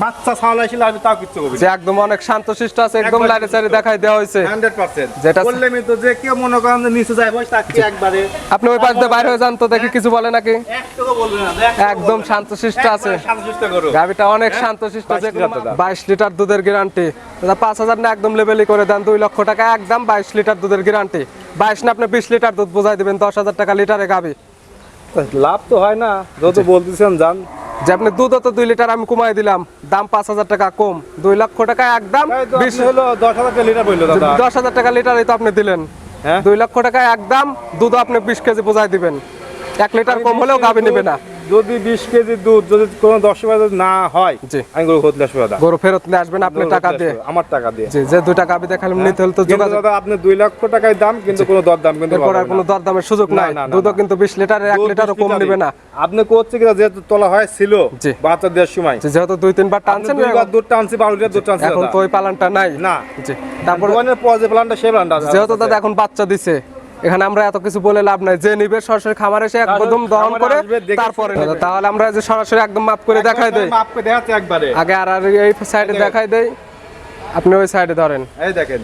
বাচ্চা আসলে আমি তাও কিচ্ছু করবি যে একদম অনেক শান্তশিষ্ট আছে একদম লাইটে চারি দেখাই দেওয়া হয়েছে। Hundred percent. যেটা- বললে আমি তো যে কেউ মনে করেন যে নিচে যায় বসে তাকে একবারে আপনি ওই পাশ দিয়ে বাইরে হয়ে যান তো দেখি কিছু বলে নাকি? একটুকু বলবে না একদম। শান্তশিষ্ট আছে। শান্তশিষ্ট করো। গাভিটা অনেক শান্তশিষ্ট 22 যে লিটার দাদা। বাইশ লিটার দুধের গ্যারান্টি দাদা পাঁচ হাজার না একদম লেভেলই করে দেন দুই লক্ষ টাকা একদম বাইশ লিটার দুধের গ্যারান্টি বাইশ না আপনি বিশ লিটার দুধ বোঝাই দিবেন দশ হাজার টাকা লিটারে গাবি লাভ তো হয় না যত বলতেছেন জান যে আপনি দুধ তো দুই লিটার আমি কমাই দিলাম দাম পাঁচ হাজার টাকা কম দুই লক্ষ টাকা একদম বিশ হলো দশ হাজার টাকা লিটার বলল দশ হাজার টাকা লিটারই তো আপনি দিলেন। হ্যাঁ? দুই লক্ষ টাকা একদম দুধ আপনি বিশ কেজি বোঝাই দিবেন। এক লিটার কম হলেও গাবি নেবে না। যদি বিশ কেজি দুধ যদি কোনো দশ টাকা না হয়। আমি গরু হতে আসব দাদা। গরু ফেরত নিয়ে আসবেন আপনি টাকা দিয়ে। আমার টাকা দিয়ে। যে দুইটা গাবি দেখালাম নিতে হলে তো যোগাযোগ দাদা আপনি দুই লক্ষ টাকায় দাম কিন্তু কোনো দর দাম কিন্তু এরপর আর কোনো না। দরদামের সুযোগ নাই। দুধও কিন্তু বিশ লিটারের এক লিটারও কম। নেবে না। আপনি করছে কিনা যেহেতু তোলা হয় ছিল। বাচ্চা দেওয়ার সময়। যেহেতু দুই তিনবার টানছেন দুধ টানছি বারো লিটার দুধ টানছি এখন তো ওই পালানটা নাই। না। তারপরে পর যে প্ল্যানটা সেই প্ল্যানটা আছে যেহেতু দাদা এখন বাচ্চা দিছে এখানে আমরা এত কিছু বলে লাভ নাই। যে নিবে সরাসরি খামার এসে একদম দহন করে তারপরে। তাহলে আমরা যে সরাসরি একদম মাপ করে দেখাই দেই। মাপ করে দেখাচ্ছে একবারে। আগে আর আর এই সাইডে দেখাই দেই। আপনি ওই সাইডে ধরেন। এই দেখেন।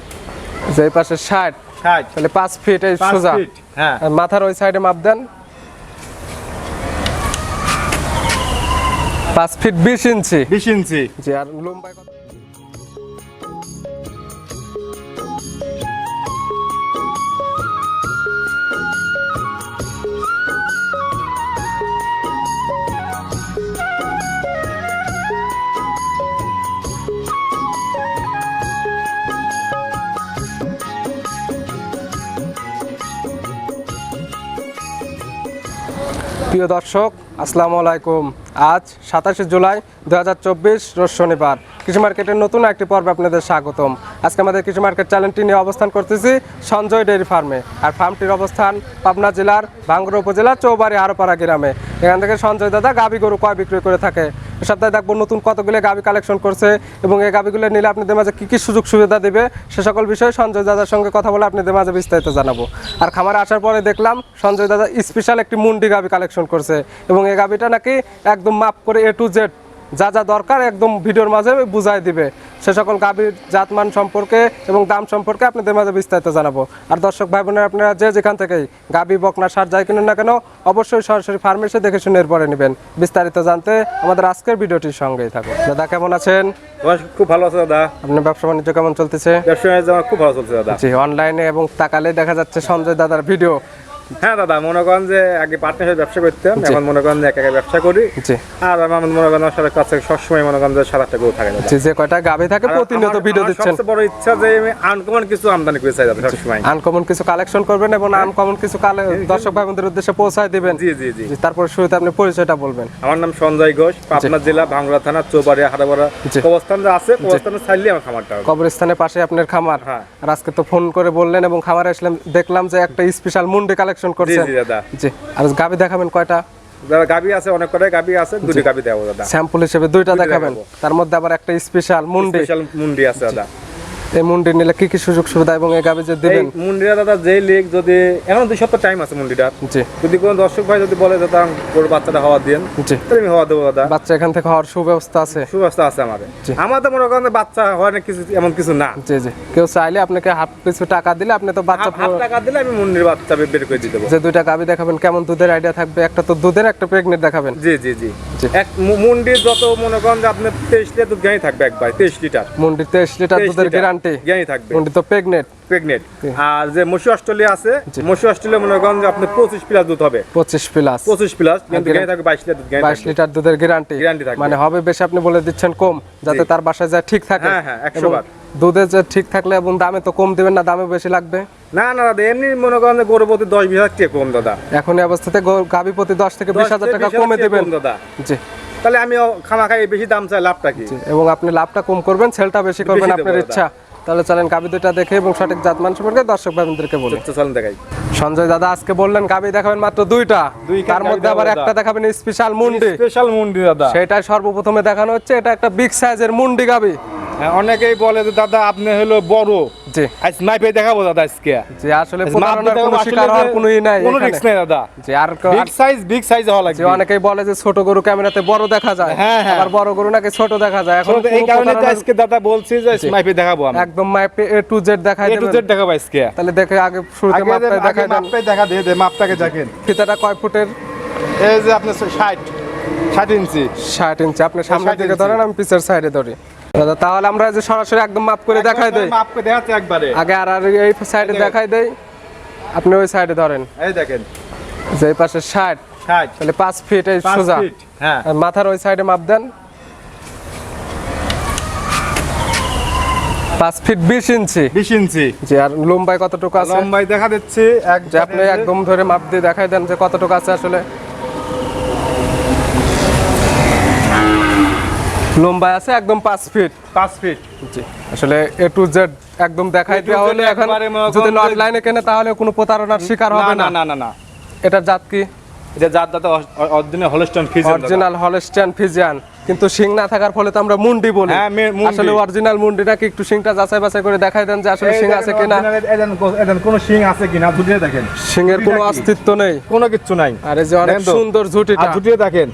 যে এই পাশে ষাট। ষাট। তাহলে পাঁচ ফিট এই সোজা। ফিট, হ্যাঁ। মাথার ওই সাইডে মাপ দেন। পাঁচ ফিট বিশ ইঞ্চি। বিশ ইঞ্চি। জি আর লম্বায় প্রিয় দর্শক, আসসালামু আলাইকুম। আজ সাতাশে জুলাই দু হাজার চব্বিশ রোজ শনিবার। কৃষি মার্কেটের নতুন একটি পর্বে আপনাদের স্বাগতম। আজকে আমাদের কৃষি মার্কেট চ্যানেলটি নিয়ে অবস্থান করতেছি সঞ্জয় ডেয়ারি ফার্মে। আর ফার্মটির অবস্থান পাবনা জেলার ভাঙ্গুর উপজেলা চৌবাড়ি আরোপাড়া গ্রামে। এখান থেকে সঞ্জয় দাদা গাভী গরু কয় বিক্রি করে থাকে? সপ্তাহে দেখব নতুন কতগুলো গাবি কালেকশন করছে এবং এই গাবিগুলো নিলে আপনাদের মাঝে কী কী সুযোগ সুবিধা দেবে সে সকল বিষয়ে সঞ্জয় দাদার সঙ্গে কথা বলে আপনাদের মাঝে বিস্তারিত জানাব। আর খামারে আসার পরে দেখলাম সঞ্জয় দাদা স্পেশাল একটি মুন্ডি গাবি কালেকশন করছে এবং এই গাবিটা নাকি একদম মাপ করে এ টু জেড যা যা দরকার একদম ভিডিওর মাঝে বুঝাই দিবে। সে সকল গাভীর জাতমান সম্পর্কে এবং দাম সম্পর্কে আপনাদের মাঝে বিস্তারিত জানাব। আর দর্শক ভাই বোনেরা আপনারা যে যেখান থেকেই গাভী বকনা সার যাই কিনুন না কেন অবশ্যই সরাসরি ফার্মেসি দেখে শুনে এরপরে নেবেন। বিস্তারিত জানতে আমাদের আজকের ভিডিওটির সঙ্গেই থাকুন। দাদা কেমন আছেন? খুব ভালো আছে দাদা। আপনার ব্যবসা বাণিজ্য কেমন চলতেছে? ব্যবসা বাণিজ্য খুব ভালো চলছে দাদা। জি অনলাইনে এবং তাকালে দেখা যাচ্ছে সঞ্জয় দাদার ভিডিও। হ্যাঁ দাদা মনে করেন যে আগে পার্টনারশিপ ব্যবসা করতাম এখন মনে করেন যে একা একা ব্যবসা করি। আর আমার মনে করেন আমার কাছে সবসময় মনে করেন যে সাত আটটা গরু থাকে জি যে কয়টা গাভী থাকে প্রতিনিয়ত ভিডিও দিচ্ছেন। সবচেয়ে বড় ইচ্ছা যে আমি আনকমন কিছু আমদানি করে চাই দাদা সবসময়। আনকমন কিছু কালেকশন করবেন এবং আনকমন কিছু কালে- দর্শক ভাই বোনদের উদ্দেশ্যে পৌঁছায় দিবেন। জি জি জি। তারপর শুরুতে আপনি পরিচয়টা বলবেন। আমার নাম সঞ্জয় ঘোষ পাবনা জেলা ভাঙ্গুড়া থানা চৌবাড়িয়া হারাবাড়া। অবস্থান যে আছে অবস্থানে চাইলে আমার খামারটা কবরস্থানের পাশে আপনার খামার। হ্যাঁ। আর আজকে তো ফোন করে বললেন এবং খামারে আসলাম দেখলাম যে একটা স্পেশাল মুন্ডি কালেকশন জি করছেন জি দাদা। জি আর গাবি দেখাবেন কয়টা? দাদা গাবি আছে অনেক করে গাবি আছে দুটি গাবি দেবো দাদা। স্যাম্পল হিসেবে দুইটা দুইটা দেখাবেন। তার মধ্যে আবার একটা স্পেশাল মুন্ডি। স্পেশাল মুন্ডি আছে দাদা। এই মুন্ডি নিলে কি কি সুযোগ সুবিধা এবং এই গাবি যে দিবেন? দাদা যে লেগ যদি এখন দুই সপ্তাহ টাইম আছে মুন্ডিটার জি। যদি কোনো দর্শক ভাই যদি বলে দাদা গরু বাচ্চাটা হওয়া দিন জি। তাহলে আমি হওয়া দেবো দাদা। বাচ্চা এখান থেকে হওয়ার সুব্যবস্থা আছে? সুব্যবস্থা আছে আমাদের। আমাদের মনে করেন বাচ্চা হয় না কিছু এমন কিছু না। জি জি। কেউ চাইলে আপনাকে হাফ কিছু টাকা দিলে আপনি তো বাচ্চা হাফ টাকা দিলে আমি মুন্ডির বাচ্চা বের করে দিয়ে দেবো যে দুইটা গাবি দেখাবেন কেমন দুধের আইডিয়া থাকবে? একটা তো দুধের একটা প্রেগনেন্ট দেখাবেন। জি জি জি। এক মুন্ডির যত মনে করেন যে আপনি তেইশ লিটার দুধ গাঁই থাকবে একবার তেইশ লিটার। মুন্ডি তেইশ লিটার দুধের লিটার। গ্যারান্টি থাকবে। তো প্রেগনেন্ট প্রেগনেন্ট আর যে মসি অস্ট্রেলিয়া আছে মসি অস্ট্রেলিয়া মনে করেন যে আপনি পঁচিশ প্লাস দুধ হবে। পঁচিশ প্লাস। পঁচিশ প্লাস কিন্তু থাকবে বাইশ লিটার দুধ লিটার দুধের গ্যারান্টি Guarantee থাকবে। মানে হবে বেশি আপনি বলে দিচ্ছেন কম যাতে তার বাসায় যা ঠিক থাকে। হ্যাঁ, হ্যাঁ, 100 বার। দুধে যে ঠিক থাকলে এবং দামে তো কম দিবেন না দামে বেশি লাগবে। না না দাদা এমনি মনে করেন যে গরু প্রতি দশ বিশ হাজার কম দাদা। এখন এই অবস্থাতে গাভী প্রতি দশ থেকে বিশ 10 হাজার টাকা কমে দিবেন। দাদা। জি। তাহলে আমি খামা খাই বেশি দাম চাই লাভটা কি? এবং আপনি লাভটা কম করবেন সেলটা বেশি করবেন আপনার ইচ্ছা। তাহলে চলেন কাবি দুইটা দেখে এবং সঠিক জাতমান সম্পর্কে দর্শক ভাইদেরকে বলি। চলেন দেখাই। সঞ্জয় দাদা আজকে বললেন কাবি দেখাবেন মাত্র দুইটা। দুই তার মধ্যে আবার একটা দেখাবেন স্পেশাল মুন্ডি। স্পেশাল মুন্ডি দাদা। সেটাই সর্বপ্রথমে দেখানো হচ্ছে এটা একটা বিগ সাইজের মুন্ডি গাবি হ্যাঁ, অনেকেই বলে যে দাদা আপনি হলো বড়। জি। আজ মাইপে দেখাবো দাদা আজকে। জি আসলে প্রতারণার কোনো শিকার হওয়ার যে কোনো ই নাই কোনো রিস্ক নেই দাদা। জি আর বিগ সাইজ বিগ সাইজ হওয়া যে লাগবে। অনেকেই বলে যে ছোট গরু ক্যামেরাতে বড় দেখা যায়। হ্যাঁ, হ্যাঁ। আবার বড় গরু নাকি ছোট দেখা যায়। এখন এই কারণে তো আজকে দাদা বলছি যে মাইপে দেখাবো আমি। একদম মাপে এ টু জেড দেখাই দেব এ টু জেড দেখাবো আজকে। তাহলে দেখে আগে শুরুতে মাপটা দেখাই দেন। মাপটাই দেখা দিয়ে দে মাপটাকে দেখেন। ফিতাটা কয় ফুটের? এই যে আপনার ষাট ষাট ইঞ্চি। ষাট ইঞ্চি। আপনি সামনের দিকে ধরেন আমি পিছের সাইডে ধরি। তাহলে আমরা যে সরাসরি একদম মাপ করে দেখাই দেই। মাপকে দেখাচ্ছে একবারে। আগে আর আর এই সাইডে দেখাই দেই। আপনি ওই সাইডে ধরেন। এই দেখেন। যে পাশে ষাট। ষাট। তাহলে পাঁচ ফিট এই সোজা। হ্যাঁ। মাথার ওই সাইডে মাপ দেন। পাঁচ ফিট বিশ ইঞ্চি। বিশ ইঞ্চি। জি আর লম্বাই কতটুকু আছে? লম্বাই দেখা দিচ্ছে এক আপনি একদম ধরে মাপ দিয়ে দেখাই দেন যে কতটুকু আছে আসলে। লম্বাই আছে একদম পাঁচ ফিট পাঁচ ফিট জি। আসলে এ টু জেড একদম দেখাই দেওয়া হলে এখন যদি যে- অনলাইনে কেনে তাহলে কোনো প্রতারণার শিকার হবে না না। না না এটার জাত কি? এটা যার দাদা অরিজিনাল হলস্টন ফিজ অরিজিনাল হলস্টিয়ান ফিজিয়ান কিন্তু শিং না থাকার ফলে তো আমরা মুন্ডি বলি। হ্যাঁ, আসলে অরিজিনাল মুন্ডিটা কি একটু শিংটা যাচাই বাছাই করে দেখাই দেন যে আসলে শিং আছে কিনা। কোনো শিং আছে কিনা? দুটিয়ে দেখেন। শিংয়ের কোনো অস্তিত্ব নেই। কোনো কিছু নাই। আর এই যে অনেক সুন্দর ঝুটিটা। দুটিয়ে দেখেন।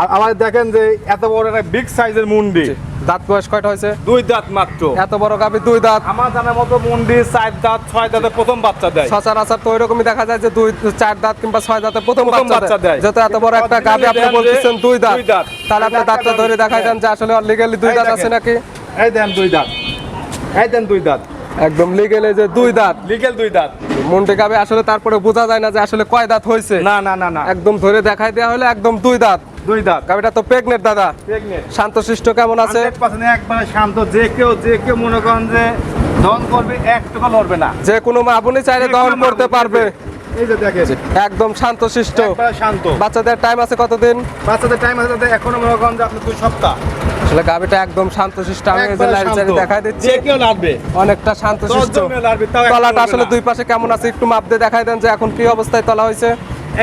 আর আবার দেখেন যে এত বড় একটা বিগ সাইজের মুন্ডি। দাঁত বয়স কয়টা হয়েছে? দুই দাঁত মাত্র। এত বড় গাবি দুই দাঁত। আমার জানার মতো মুন্ডি চার দাঁত ছয় দাঁতে প্রথম বাচ্চা দেয়। সচরাচর তো ওইরকমই দেখা যায় যে দুই চার দাঁত কিংবা ছয় দাঁতে প্রথম বাচ্চা দেয়। যেহেতু এত বড় একটা গাবি আপনি বলতেছেন দুই দাঁত। তাহলে আপনি দাঁতটা ধরে দেখাই দেন যে আসলে লিগালি দুই দাঁত আছে নাকি? এই দেন দুই দাঁত। এই দেন দুই দাঁত। একদম লিগেলে যে দুই দাঁত। লিগেল দুই দাঁত। মুন্ডি গাবি আসলে তারপরে বোঝা যায় না যে আসলে কয় দাঁত হয়েছে। না না না না। একদম ধরে দেখাই দেওয়া হলে একদম দুই দাঁত। দুই দাঁত। গাবিটা তো প্রেগনেন্ট দাদা। প্রেগনেন্ট শান্তশিষ্ট কেমন আছে? একবারে শান্ত। যে কেউ যে কেউ মনে করেন যে দহন করবে এক টাকা লড়বে না। যে কোনো আপনি চাইলে দহন করতে পারবে। এই যে দেখেন। একদম শান্তশিষ্ট। শান্ত। বাচ্চাদের টাইম আছে কতদিন? বাচ্চাদের টাইম আছে তাদের এখনও মনে করেন যে আপনার দুই সপ্তাহ। আসলে গাবিটা একদম শান্তশিষ্ট। আমি এই যে লাইট শান্ত। চারি দেখাই দিচ্ছি। যে কেউ লাড়বে। অনেকটা শান্তশিষ্ট। তলাটা আসলে দুই পাশে কেমন আছে? একটু মাপ দিয়ে দেখাই দেন যে এখন কি অবস্থায় তলা হয়েছে।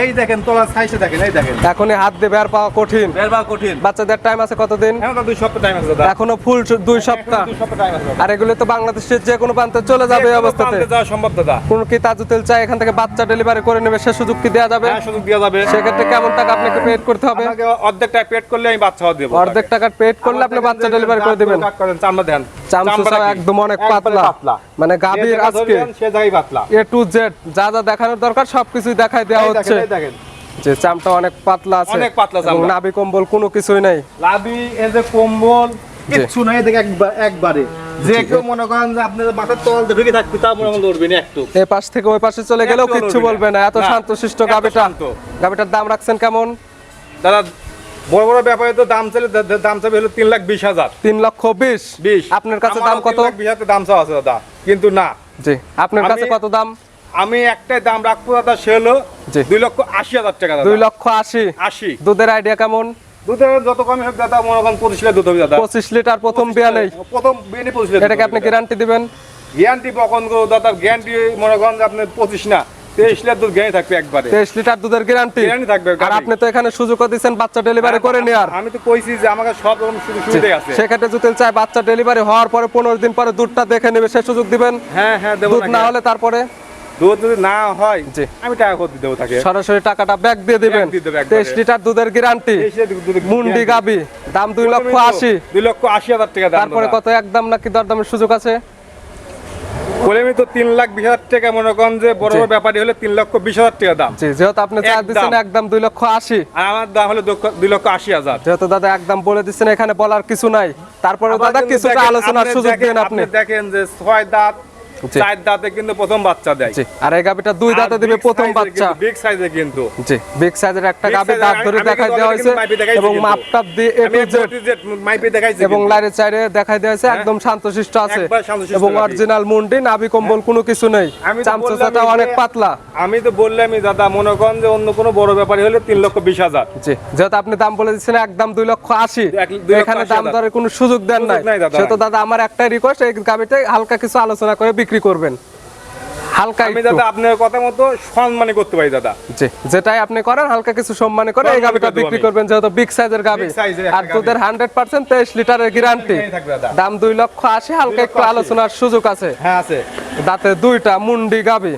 এই দেখেন তোলার সাইজে দেখেন এই দেখেন। এখনই হাত দিয়ে বের পাওয়া কঠিন। বের বা কঠিন। বাচ্চাদের টাইম আছে কতদিন? এখন দুই সপ্তাহ টাইম আছে দাদা। এখনও ফুল দুই সপ্তাহ। দুই সপ্তাহ টাইম আছে আর এগুলো তো বাংলাদেশের যে কোনো প্রান্তে চলে যাবে এই অবস্থাতে। যাওয়া সম্ভব দাদা। কোন কি তেল চাই? এখান থেকে বাচ্চা ডেলিভারি করে নেবে সে সুযোগ কি দেওয়া যাবে? হ্যাঁ সুযোগ দেওয়া যাবে। সেক্ষেত্রে কেমন টাকা আপনাকে পেড করতে হবে? আপনাকে অর্ধেক টাকা পেড করলে আমি বাচ্চা দেবো অর্ধেক টাকার পেড করলে আপনি বাচ্চা ডেলিভারি করে দিবেন। চামড়া দেন। একদম অনেক পাতলা। মানে গাভীর আজকে সে জায়গায় পাতলা। এ টু জেড যা যা দেখানোর দরকার সবকিছুই দেখাই দেওয়া হচ্ছে। দেখেন। যে চামটা অনেক পাতলা আছে অনেক পাতলা চামড়া। নাভি কম্বল কোনো কিছুই নেই। লাভি এই যে কম্বল কিচ্ছু নাই দেখে একবার। একবারে যে কেউ মনে করেন যে আপনার মাথার তল ঢুকে থাকবে তা মনে করেন লড়বে না একটু। এই পাশ থেকে ওই পাশে চলে গেলেও কিচ্ছু বলবে না। এত শান্তশিষ্ট গাবিটা গাবিটার দাম রাখছেন কেমন? দাদা বড় বড় ব্যাপারে তো দাম চাইলে দাম চাইবে হলো তিন লাখ বিশ হাজার। তিন লক্ষ বিশ। বিশ। আপনার কাছে দাম কত? বিশ দাম চাওয়া আছে দাদা। কিন্তু না। জি। আপনার কাছে কত দাম? আমি একটাই দাম রাখব দাদা সে হলো দুই লক্ষ আশি হাজার টাকা দুই লক্ষ আশি? আশি। দুধের আইডিয়া কেমন? দুধের যত কমই হোক দাদা মনে করেন পঁচিশ লিটার দুধ হবে দাদা। পঁচিশ লিটার প্রথম বিয়া নেই। প্রথম বিয়ে পঁচিশ লিটার এটাকে আপনি গ্যারান্টি দিবেন? গ্যারান্টি কখন দাদা গ্যারান্টি মনে করেন আপনি পঁচিশ না তেইশ লিটার দুধ গ্যারান্টি থাকবে একবারে। তেইশ লিটার দুধের গ্যারান্টি Guarantee থাকবে, আর আপনি তো এখানে সুযোগও দিচ্ছেন বাচ্চা ডেলিভারি করে নেওয়ার। আমি তো কইছি যে আমাকে সব রকম সুযোগ সুবিধাই আছে। সেক্ষেত্রে যদি চায় বাচ্চা ডেলিভারি হওয়ার পরে পনেরো দিন পরে দুধটা দেখে নেবে সে সুযোগ দিবেন? হ্যাঁ হ্যাঁ দেবো দুধ না হলে তারপরে? দুধ যদি না হয় আমি টাকা কত দেবো তাকে। সরাসরি টাকাটা ব্যাক দিয়ে দিবেন। তেইশ লিটার দুধের গ্যারান্টি 23 লিটার দুধের মুন্ডি গাবি দাম দুই লক্ষ আশি। দুই লক্ষ আশি হাজার টাকা তারপরে কত একদম নাকি দরদামের সুযোগ আছে? বলে তো তিন লাখ বিশ হাজার টাকা মনে করেন যে বড় জি। বড় ব্যাপারী হলে তিন লক্ষ বিশ হাজার টাকা দাম। যেহেতু আপনি চার একদম। দিচ্ছেন একদম দুই লক্ষ আশি। আর আমার দাম হলো দুই লক্ষ আশি হাজার। যেহেতু দাদা একদম বলে দিচ্ছেন এখানে বলার কিছু নাই। তারপরে দাদা কিছুটা আলোচনার সুযোগ দিন আপনি। দেখেন যে ছয় দাঁত। চার দাঁতে কিন্তু প্রথম বাচ্চা দেয়। আর এই গাবিটা দুই দাঁতে দিবে প্রথম বাচ্চা। বিগ সাইজে কিন্তু। জি বিগ সাইজের একটা গাবি দাঁত ধরে দেখাই দেওয়া হয়েছে এবং মাপটা দিয়ে এ টু জেড মাইপে দেখাইছি এবং। চাইরে দেখাই দেওয়া হয়েছে একদম শান্তশিষ্ট আছে। এবং অরিজিনাল মুন্ডি নাভি কম্বল কোনো কিছু নেই। তো বললামই অনেক পাতলা। আমি তো বললামই দাদা মনে করেন যে অন্য কোনো বড় ব্যাপারী হলে তিন লক্ষ বিশ হাজার। জি যেহেতু আপনি দাম বলে দিচ্ছেন একদম দুই লক্ষ আশি। এখানে দাম। দরের কোনো সুযোগ দেন নাই। নাই দাদা। সেহেতু দাদা আমার একটাই রিকোয়েস্ট এই গাবিতে হালকা কিছু আলোচনা করে বিক্রি করবেন। হালকা আমি দাদা আপনার কথা মতো সম্মানে করতে পারি দাদা। জি যেটাই আপনি করেন হালকা কিছু সম্মানে করে এই গাবিটা বিক্রি করবেন যেহেতু বিগ সাইজের গাবি। আর দুধের হান্ড্রেড পার্সেন্ট তেইশ লিটারের গ্যারান্টি দাম দুই লক্ষ আশি হালকা একটু আলোচনার সুযোগ আছে। হ্যাঁ আছে। দাঁতে দুইটা মুন্ডি গাবি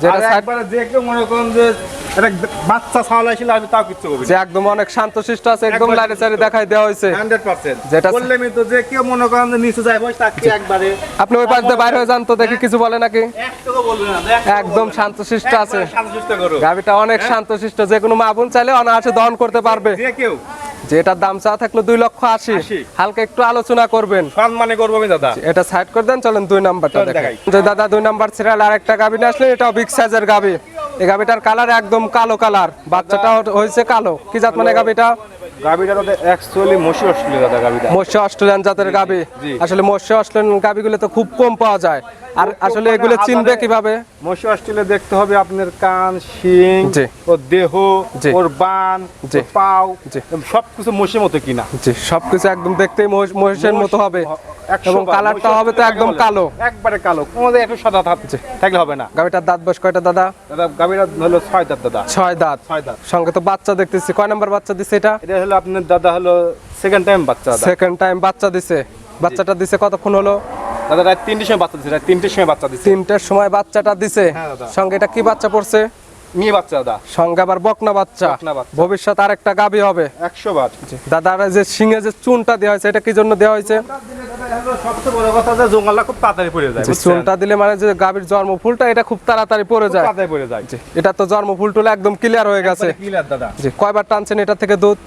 যেটা আর একবারে যে কেউ মনে করেন যে একটা বাচ্চা ছাওয়াল আসলে আমি তাও কিচ্ছু করবি যে একদম অনেক শান্তশিষ্ট আছে একদম একবার- লাইটে দেখাই দেওয়া হয়েছে। Hundred percent. যেটা- বললে আমি তো যে কেউ মনে করেন যে নিচে যায় বসে তাকে একবারে আপনি ওই পাশ দিয়ে বাইরে হয়ে যান তো দেখি কিছু বলে নাকি? একটাও বলবে না একদম শান্তশিষ্ট আছে। শান্তশিষ্ট করো। গাবিটা অনেক শান্তশিষ্ট যে কোনো মা বোন চাইলে অনায়াসে দহন করতে পারবে। যে কেউ। যে দাম চা থাকল দুই লক্ষ আশি। হালকা একটু আলোচনা করবেন। সম্মানে করব আমি দাদা। এটা সাইড করে দেন চলেন দুই নাম্বারটা দেখাই। দাদা দুই নাম্বার সিরিয়াল আর একটা গাবি না আসলে এটাও বিগ সাইজের গাবি এই গাবিটার কালার একদম কালো কালার বাচ্চাটা হয়েছে কালো। কি জাত মানে গাবিটা? গাবিটা দাদা অ্যাকচুয়ালি মশি আসছিল দাদা গাবিটা মৎস্য অস্ট্রেলিয়ান জাতের গাবি আসলে মৎস্য অস্ট্রেলিয়ান গাবিগুলো তো খুব কম পাওয়া যায়। আর আসলে এগুলো চিনবে কীভাবে? মশি আসলে দেখতে হবে আপনার কান শিং। ওর দেহ ওর বান পাও সবকিছু মশির মতো কিনা। সবকিছু একদম দেখতেই মহিষের মতো হবে। এবং কালারটা হবে তো একদম কালো। একবারে কালো। একটু সাদা থাকছে থাকলে হবে না। গাবিটার দাঁত বয়স কয়টা দাদা? দাদা হলো ছয় দাঁত দাদা। ছয় দাঁত। ছয় দাঁত। সঙ্গে তো বাচ্চা দেখতেছি। কয় নাম্বার বাচ্চা দিচ্ছে এটা? এটা হলো আপনার দাদা হলো সেকেন্ড টাইম বাচ্চা সেকেন্ড টাইম বাচ্চা দিছে। বাচ্চাটা দিছে কতক্ষণ হলো? দাদা রাত তিনটের সময় বাচ্চা দিছে রাত তিনটের সময় বাচ্চা দিচ্ছে তিনটের সময় বাচ্চাটা দিছে। হ্যাঁ, দাদা। সঙ্গে এটা কি বাচ্চা পড়ছে? মেয়ে বাচ্চা দাদা সঙ্গে আবার বকনা বাচ্চা। ভবিষ্যৎ আর একটা গাবি হবে। একশো বার। দাদার যে সিংহে যে চুনটা দেওয়া হয়েছে এটা কি জন্য দেওয়া হয়েছে? সবচেয়ে বড় কথা যে জঙ্গলটা খুব তাড়াতাড়ি পড়ে যায় চুনটা দিলে মানে যে গাবির জন্ম ফুলটা এটা খুব তাড়াতাড়ি পড়ে যায়। তাড়াতাড়ি পড়ে যায়। এটা তো জন্ম ফুল টুলে একদম ক্লিয়ার হয়ে গেছে। ক্লিয়ার দাদা। জি কয়বার টানছেন এটা থেকে দুধ?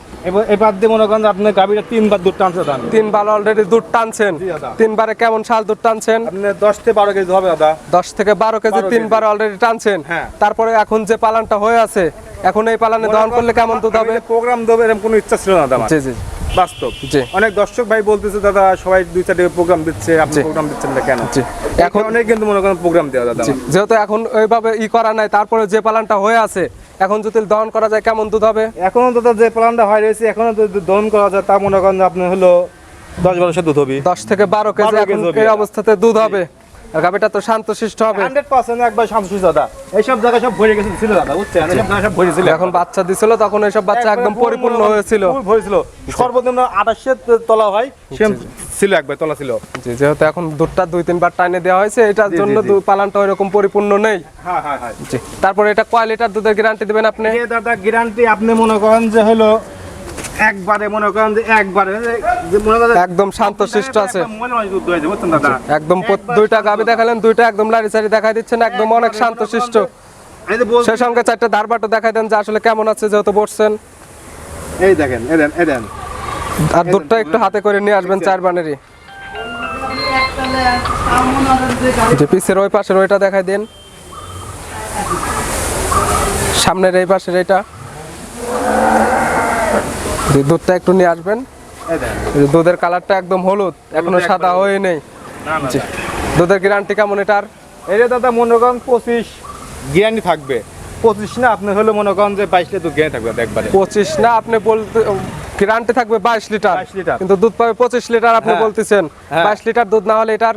এবার দিয়ে মনে করেন যে আপনার গাবিটা তিনবার দুধ টানছে দাদা। তিনবার অলরেডি দুধ টানছেন। তিনবারে কেমন শাল দুধ টানছেন? দশ থেকে বারো কেজি হবে দাদা। দশ থেকে বারো কেজি তিনবার অলরেডি টানছেন। হ্যাঁ। তারপরে এখন যে পালানটা হয়ে আছে এখন এই পালানে দহন করলে কেমন দুধ হবে? প্রোগ্রাম দেবো এরকম কোনো ইচ্ছা ছিল না দাদা জি জি বাস্তব। জি। অনেক দর্শক ভাই বলতেছে দাদা সবাই দুই চারটে প্রোগ্রাম দিচ্ছে আপনি প্রোগ্রাম দিচ্ছেন না কেন? এখন অনেক কিন্তু মনে করেন প্রোগ্রাম দেওয়া দাদা। যেহেতু এখন ওইভাবে ই করা নাই তারপরে যে পালানটা হয়ে আছে এখন যদি দহন করা যায় কেমন দুধ হবে? এখনও দাদা যে প্ল্যানটা হয় রয়েছে এখনও যদি দহন করা যায় তা মনে করেন যে আপনার হলো দশ বারোশো দুধ হবে দশ থেকে বারো কেজি এখন এই অবস্থাতে দুধ হবে। আর গাভিটা তো শান্তশিষ্ট হবে। হান্ড্রেড পার্সেন্ট একবার শামসুস দাদা এইসব জায়গায় সব ভরে গেছে ছিল দাদা বুঝছেন? এইসব জায়গায় সব ভরে ছিল এখন বাচ্চা দিছিল তখন এইসব বাচ্চা একদম পরিপূর্ণ হয়েছিল। হয়েছিল সর্বনিম্ন আঠাশের তলা হয় সেম ছিল একবার তলা ছিল। জি যেহেতু এখন দুধটা দুই তিনবার টাইনে দেওয়া হয়েছে এটার জন্য পালানটা ওইরকম পরিপূর্ণ নেই। হ্যাঁ হ্যাঁ হ্যাঁ। জি। তারপরে এটা কয় লিটার দুধের গ্যারান্টি দিবেন আপনি? দাদা গ্যারান্টি আপনি মনে করেন যে হলো একবারে মনে করেন যে একবারে একদম শান্তশিষ্ট আছে। একদম দুইটা গাবি দেখালেন দুইটা একদম লারি সারি দেখাই দিচ্ছেন একদম অনেক শান্তশিষ্ট বলছি- সঙ্গে চারটে ধারবাটো দেখাই দেন যে আসলে কেমন আছে যেহেতু বসছেন। এই দেখেন এই দেন এই দেন। আর দুধটা একটু হাতে করে নিয়ে আসবেন চার বানেরই। যে পিসের ওই পাশের ওইটা দেখাই দিন। সামনের এই পাশের এইটা। দুধটা একটু নিয়ে আসবেন। দুধের কালারটা একদম হলুদ এখনও সাদা হয়ে নেই। দুধের গ্যারান্টি কেমন এটার? দাদা মনে করেন পঁচিশ গ্যারান্টি থাকবে। পঁচিশ না আপনি হলো মনে করেন যে বাইশ লিটার গ্যারান্টি থাকবে একবারে। পঁচিশ না আপনি বলতে গ্যারান্টি থাকবে বাইশ লিটার। 22 লিটার। কিন্তু দুধ পাবে পঁচিশ লিটার আপনি হ্যাঁ। বলতেছেন। হ্যাঁ। বাইশ লিটার দুধ না হলে এটার?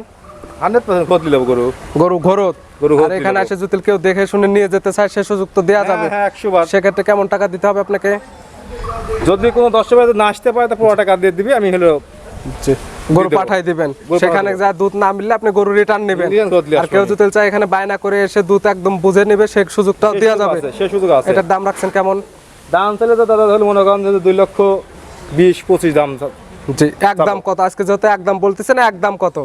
হান্ড্রেড পার্সেন্ট গরু। গরু ঘরত। আর এখানে। এসে যদি কেউ দেখে শুনে নিয়ে যেতে চায় সে সুযোগ তো দেওয়া যাবে। হ্যাঁ একশো সেক্ষেত্রে কেমন টাকা দিতে হবে আপনাকে? যদি কোনো দশ টাকা না আসতে পারে তা পনেরো টাকা দিয়ে দিবি আমি হলো গরু পাঠাই দিবেন। সেখানে যা দুধ না মিললে আপনি গরু রিটার্ন নেবেন। আর কেউ যদি চায় এখানে বায়না করে এসে দুধ একদম বুঝে নেবে সেই সুযোগটাও দেওয়া যাবে। সে সুযোগ আছে। এটার দাম রাখছেন কেমন? দাম চাইলে তো দাদা হলো মনে করেন যে দুই লক্ষ বিশ পঁচিশ দাম জি একদম কত? আজকে যেহেতু একদম বলতেছেন একদম কত?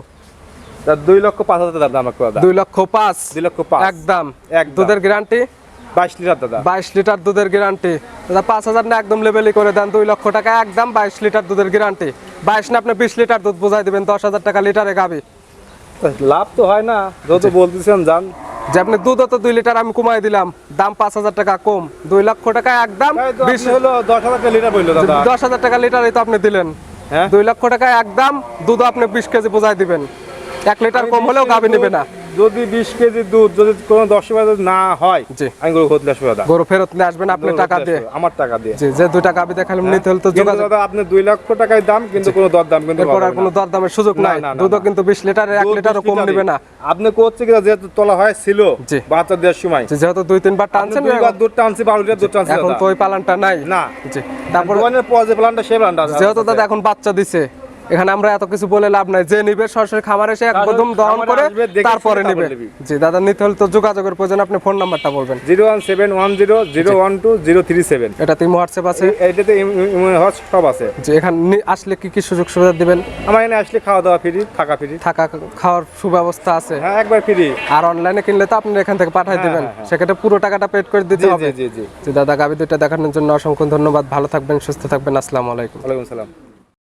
দুই লক্ষ পাঁচ হাজার দাম দুই লক্ষ পাঁচ। দুই লক্ষ পাঁচ। একদম এক দুধের গ্যারান্টি বাইশ লিটার দাদা। বাইশ লিটার দুধের গ্যারান্টি দাদা পাঁচ হাজার না একদম লেভেলই করে দেন দুই লক্ষ টাকা একদম বাইশ লিটার দুধের গ্যারান্টি বাইশ না আপনি বিশ লিটার দুধ বোঝাই দিবেন দশ হাজার টাকা লিটারে গাবি। লাভ তো হয় না যত বলতেছেন জান যে আপনি দুধও তো দুই লিটার আমি কমাই দিলাম দাম পাঁচ হাজার টাকা কম। দুই লক্ষ টাকা একদম বিশ হলো দশ হাজার টাকা লিটার বলল দাদা। দশ হাজার টাকা লিটারই তো আপনি দিলেন। হ্যাঁ? দুই লক্ষ টাকা একদম দুধ আপনি বিশ কেজি বোঝাই দিবেন। এক লিটার কম হলেও গাবি নেবে না। যদি বিশ কেজি দুধ যদি কোনো দশ টাকা না হয় জি। আমি গরু খোঁজলে আসব দাদা। গরু ফেরত নিয়ে আসবেন আপনি টাকা দিয়ে। আমার টাকা দিয়ে। জি যে দুইটা গাবি দেখালাম নিতে হলে তো যোগাযোগ দাদা আপনি দুই লক্ষ টাকায় দাম কিন্তু কোনো দর দাম কিন্তু এরপর আর কোনো না। দরদামের সুযোগ নাই। দুধও কিন্তু বিশ লিটারের এক লিটারও কম। নিবে না। আপনি করছে কিনা যেহেতু তোলা হয় ছিল। বাচ্চা দেওয়ার সময়। যেহেতু দুই তিনবার টানছেন দুইবার দুধ টানছি বারো লিটার দুধ টানছি এখন। তো ওই পালানটা নাই। না। জি তারপরে পর যে প্ল্যানটা সেই প্ল্যানটা যেহেতু দাদা এখন বাচ্চা দিছে। এখানে আমরা এত কিছু বলে লাভ নাই। যে নিবে সরাসরি খামার এসে একদম দহন করে তারপরে নিবে। জি দাদা নিতে হলে তো যোগাযোগের প্রয়োজন আপনি ফোন নাম্বারটা বলবেন। Zero one seven one zero zero one two zero three seven. এটা তিন হোয়াটসঅ্যাপ আছে। এইটাতে হজ সব আছে। যে এখানে আসলে কি কি সুযোগ সুবিধা দিবেন? আমার এখানে আসলে খাওয়া দাওয়া ফ্রি থাকা ফ্রি। থাকা খাওয়ার সুব্যবস্থা আছে। হ্যাঁ একবার ফ্রি। আর অনলাইনে কিনলে তো আপনি এখান থেকে পাঠিয়ে হ্যাঁ, দিবেন। হ্যাঁ, হ্যাঁ। সেক্ষেত্রে পুরো টাকাটা পেড করে দিতে হবে। জি জি জি। জি দাদা গাবি দুইটা দেখানোর জন্য অসংখ্য ধন্যবাদ। ভালো থাকবেন সুস্থ থাকবেন। আসসালামু আলাইকুম। ওয়ালাইকুম সালাম।